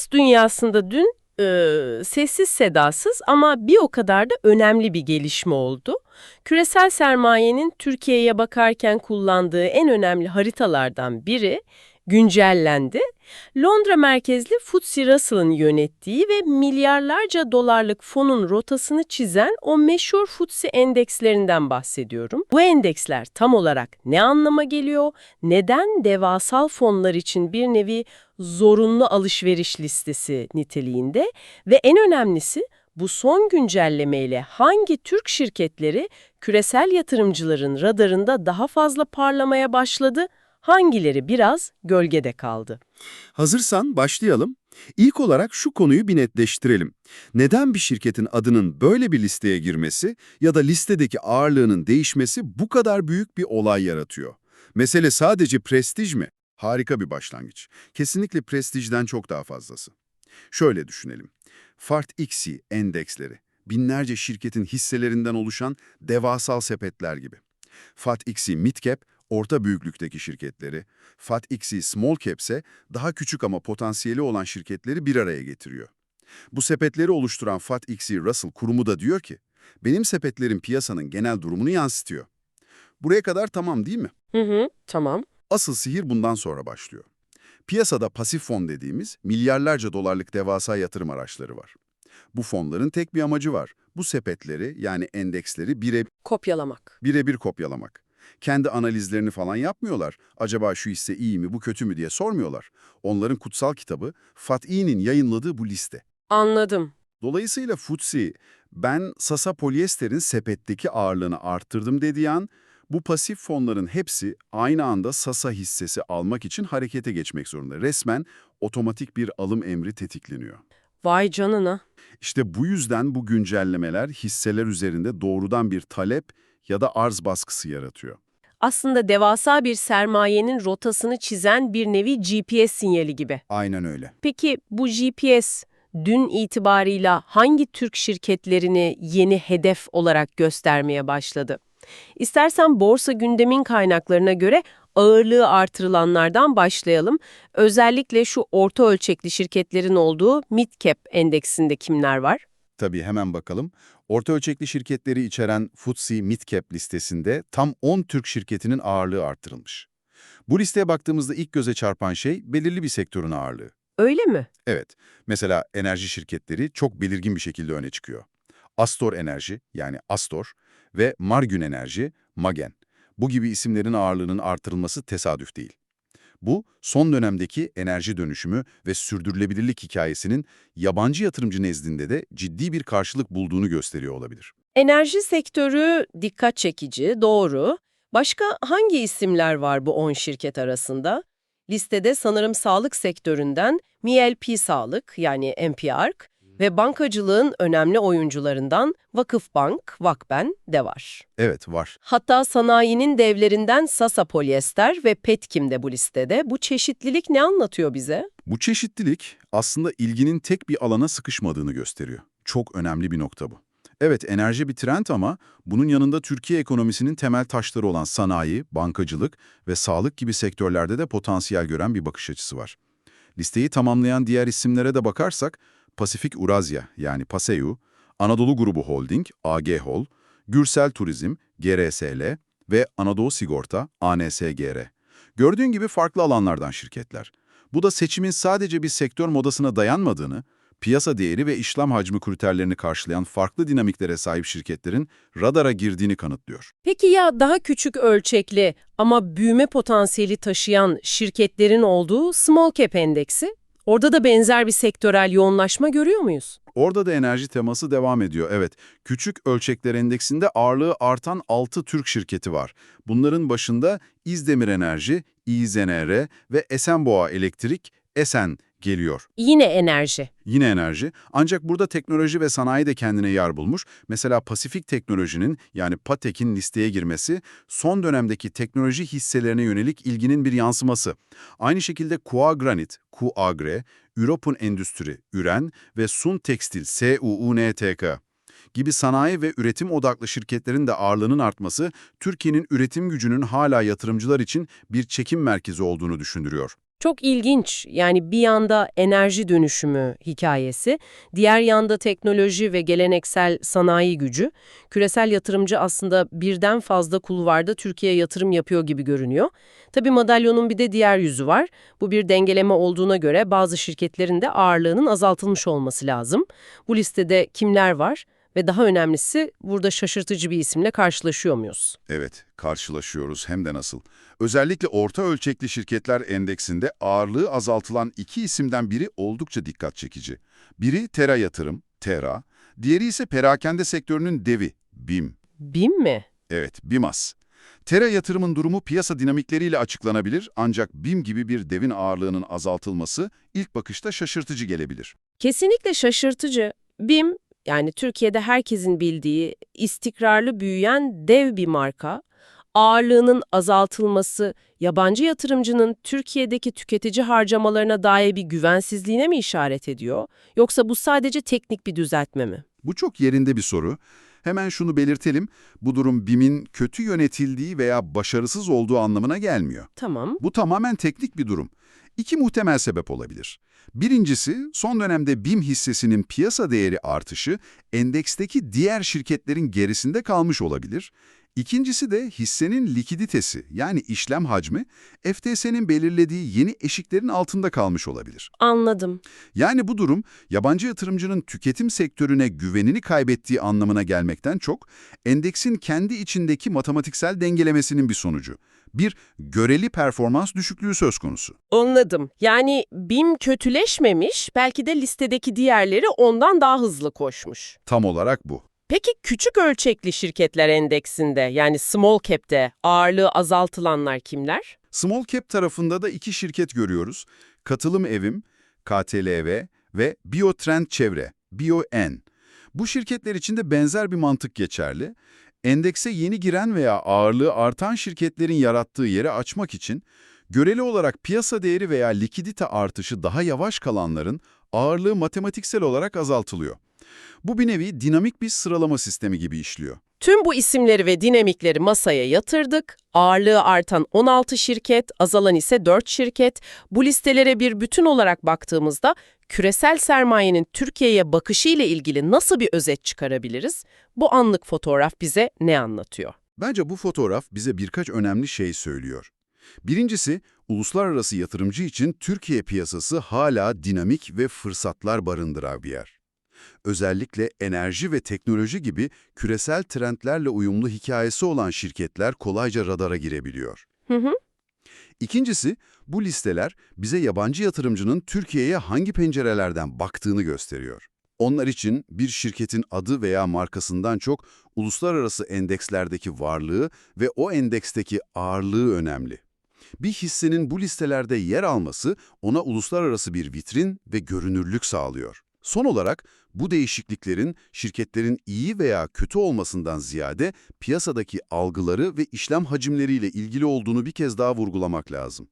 Finans dünyasında dün e, sessiz sedasız ama bir o kadar da önemli bir gelişme oldu. Küresel sermayenin Türkiye'ye bakarken kullandığı en önemli haritalardan biri güncellendi. Londra merkezli FTSE Russell'ın yönettiği ve milyarlarca dolarlık fonun rotasını çizen o meşhur FTSE endekslerinden bahsediyorum. Bu endeksler tam olarak ne anlama geliyor? Neden devasal fonlar için bir nevi zorunlu alışveriş listesi niteliğinde? Ve en önemlisi bu son güncellemeyle hangi Türk şirketleri küresel yatırımcıların radarında daha fazla parlamaya başladı? Hangileri biraz gölgede kaldı? Hazırsan başlayalım. İlk olarak şu konuyu bir netleştirelim. Neden bir şirketin adının böyle bir listeye girmesi ya da listedeki ağırlığının değişmesi bu kadar büyük bir olay yaratıyor? Mesele sadece prestij mi? Harika bir başlangıç. Kesinlikle prestijden çok daha fazlası. Şöyle düşünelim. FART-XY endeksleri, binlerce şirketin hisselerinden oluşan devasal sepetler gibi. FAT-XY Midcap, orta büyüklükteki şirketleri, FAT-XY Small Cap ise daha küçük ama potansiyeli olan şirketleri bir araya getiriyor. Bu sepetleri oluşturan FAT-XY Russell kurumu da diyor ki, benim sepetlerim piyasanın genel durumunu yansıtıyor. Buraya kadar tamam değil mi? Hı hı, tamam. Asıl sihir bundan sonra başlıyor. Piyasada pasif fon dediğimiz milyarlarca dolarlık devasa yatırım araçları var. Bu fonların tek bir amacı var. Bu sepetleri yani endeksleri bire Kopyalamak. birebir kopyalamak. Kendi analizlerini falan yapmıyorlar. Acaba şu hisse iyi mi, bu kötü mü diye sormuyorlar. Onların kutsal kitabı Fatih'in yayınladığı bu liste. Anladım. Dolayısıyla FTSE, ben Sasa Polyester'in sepetteki ağırlığını arttırdım dediği an, bu pasif fonların hepsi aynı anda Sasa hissesi almak için harekete geçmek zorunda. Resmen otomatik bir alım emri tetikleniyor. Vay canına. İşte bu yüzden bu güncellemeler hisseler üzerinde doğrudan bir talep ya da arz baskısı yaratıyor. Aslında devasa bir sermayenin rotasını çizen bir nevi GPS sinyali gibi. Aynen öyle. Peki bu GPS dün itibarıyla hangi Türk şirketlerini yeni hedef olarak göstermeye başladı? İstersen borsa gündemin kaynaklarına göre ağırlığı artırılanlardan başlayalım. Özellikle şu orta ölçekli şirketlerin olduğu Midcap endeksinde kimler var? Tabii hemen bakalım. Orta ölçekli şirketleri içeren FTSE Midcap listesinde tam 10 Türk şirketinin ağırlığı arttırılmış. Bu listeye baktığımızda ilk göze çarpan şey belirli bir sektörün ağırlığı. Öyle mi? Evet, mesela enerji şirketleri çok belirgin bir şekilde öne çıkıyor. Astor Enerji yani Astor ve Margün Enerji, Magen. Bu gibi isimlerin ağırlığının artırılması tesadüf değil. Bu, son dönemdeki enerji dönüşümü ve sürdürülebilirlik hikayesinin yabancı yatırımcı nezdinde de ciddi bir karşılık bulduğunu gösteriyor olabilir. Enerji sektörü dikkat çekici, doğru. Başka hangi isimler var bu 10 şirket arasında? Listede sanırım sağlık sektöründen MLP Sağlık yani MPARK ve bankacılığın önemli oyuncularından Vakıfbank, Vakben de var. Evet, var. Hatta sanayinin devlerinden Sasa Polyester ve Petkim de bu listede. Bu çeşitlilik ne anlatıyor bize? Bu çeşitlilik aslında ilginin tek bir alana sıkışmadığını gösteriyor. Çok önemli bir nokta bu. Evet enerji bir trend ama bunun yanında Türkiye ekonomisinin temel taşları olan sanayi, bankacılık ve sağlık gibi sektörlerde de potansiyel gören bir bakış açısı var. Listeyi tamamlayan diğer isimlere de bakarsak Pasifik Urazya yani PASEU, Anadolu Grubu Holding, AG Hol, Gürsel Turizm, GRSL ve Anadolu Sigorta, ANSGR. Gördüğün gibi farklı alanlardan şirketler. Bu da seçimin sadece bir sektör modasına dayanmadığını, piyasa değeri ve işlem hacmi kriterlerini karşılayan farklı dinamiklere sahip şirketlerin radara girdiğini kanıtlıyor. Peki ya daha küçük ölçekli ama büyüme potansiyeli taşıyan şirketlerin olduğu Small Cap Endeksi? Orada da benzer bir sektörel yoğunlaşma görüyor muyuz? Orada da enerji teması devam ediyor. Evet, küçük ölçekler endeksinde ağırlığı artan 6 Türk şirketi var. Bunların başında İzdemir Enerji, İZNR ve Esenboğa Elektrik, Esen geliyor. Yine enerji. Yine enerji. Ancak burada teknoloji ve sanayi de kendine yer bulmuş. Mesela Pasifik Teknoloji'nin yani PATEK'in listeye girmesi son dönemdeki teknoloji hisselerine yönelik ilginin bir yansıması. Aynı şekilde Kua Granit, Kuagre, Europun Endüstri, Üren ve Sun Tekstil, SUUNTK gibi sanayi ve üretim odaklı şirketlerin de ağırlığının artması, Türkiye'nin üretim gücünün hala yatırımcılar için bir çekim merkezi olduğunu düşündürüyor. Çok ilginç. Yani bir yanda enerji dönüşümü hikayesi, diğer yanda teknoloji ve geleneksel sanayi gücü. Küresel yatırımcı aslında birden fazla kulvarda Türkiye'ye yatırım yapıyor gibi görünüyor. Tabii madalyonun bir de diğer yüzü var. Bu bir dengeleme olduğuna göre bazı şirketlerin de ağırlığının azaltılmış olması lazım. Bu listede kimler var? Ve daha önemlisi burada şaşırtıcı bir isimle karşılaşıyor muyuz? Evet, karşılaşıyoruz hem de nasıl. Özellikle orta ölçekli şirketler endeksinde ağırlığı azaltılan iki isimden biri oldukça dikkat çekici. Biri Tera Yatırım, Tera, diğeri ise perakende sektörünün devi, BİM. BİM mi? Evet, BİMAS. Tera Yatırım'ın durumu piyasa dinamikleriyle açıklanabilir ancak BİM gibi bir devin ağırlığının azaltılması ilk bakışta şaşırtıcı gelebilir. Kesinlikle şaşırtıcı. BİM, yani Türkiye'de herkesin bildiği istikrarlı büyüyen dev bir marka. Ağırlığının azaltılması, yabancı yatırımcının Türkiye'deki tüketici harcamalarına dair bir güvensizliğine mi işaret ediyor? Yoksa bu sadece teknik bir düzeltme mi? Bu çok yerinde bir soru. Hemen şunu belirtelim, bu durum BİM'in kötü yönetildiği veya başarısız olduğu anlamına gelmiyor. Tamam. Bu tamamen teknik bir durum. İki muhtemel sebep olabilir. Birincisi, son dönemde BİM hissesinin piyasa değeri artışı endeksteki diğer şirketlerin gerisinde kalmış olabilir. İkincisi de hissenin likiditesi yani işlem hacmi FTS'nin belirlediği yeni eşiklerin altında kalmış olabilir. Anladım. Yani bu durum yabancı yatırımcının tüketim sektörüne güvenini kaybettiği anlamına gelmekten çok endeksin kendi içindeki matematiksel dengelemesinin bir sonucu. Bir göreli performans düşüklüğü söz konusu. Anladım. Yani BİM kötüleşmemiş, belki de listedeki diğerleri ondan daha hızlı koşmuş. Tam olarak bu. Peki küçük ölçekli şirketler endeksinde yani small cap'te ağırlığı azaltılanlar kimler? Small Cap tarafında da iki şirket görüyoruz. Katılım Evim, KTLV ve Biotrend Çevre, BioN. Bu şirketler için de benzer bir mantık geçerli. Endekse yeni giren veya ağırlığı artan şirketlerin yarattığı yeri açmak için göreli olarak piyasa değeri veya likidite artışı daha yavaş kalanların ağırlığı matematiksel olarak azaltılıyor. Bu bir nevi dinamik bir sıralama sistemi gibi işliyor. Tüm bu isimleri ve dinamikleri masaya yatırdık. Ağırlığı artan 16 şirket, azalan ise 4 şirket. Bu listelere bir bütün olarak baktığımızda küresel sermayenin Türkiye'ye bakışı ile ilgili nasıl bir özet çıkarabiliriz? Bu anlık fotoğraf bize ne anlatıyor? Bence bu fotoğraf bize birkaç önemli şey söylüyor. Birincisi, uluslararası yatırımcı için Türkiye piyasası hala dinamik ve fırsatlar barındıran bir yer. Özellikle enerji ve teknoloji gibi küresel trendlerle uyumlu hikayesi olan şirketler kolayca radara girebiliyor. Hı hı. İkincisi, bu listeler bize yabancı yatırımcının Türkiye'ye hangi pencerelerden baktığını gösteriyor. Onlar için bir şirketin adı veya markasından çok uluslararası endekslerdeki varlığı ve o endeksteki ağırlığı önemli. Bir hissenin bu listelerde yer alması ona uluslararası bir vitrin ve görünürlük sağlıyor. Son olarak bu değişikliklerin şirketlerin iyi veya kötü olmasından ziyade piyasadaki algıları ve işlem hacimleriyle ilgili olduğunu bir kez daha vurgulamak lazım.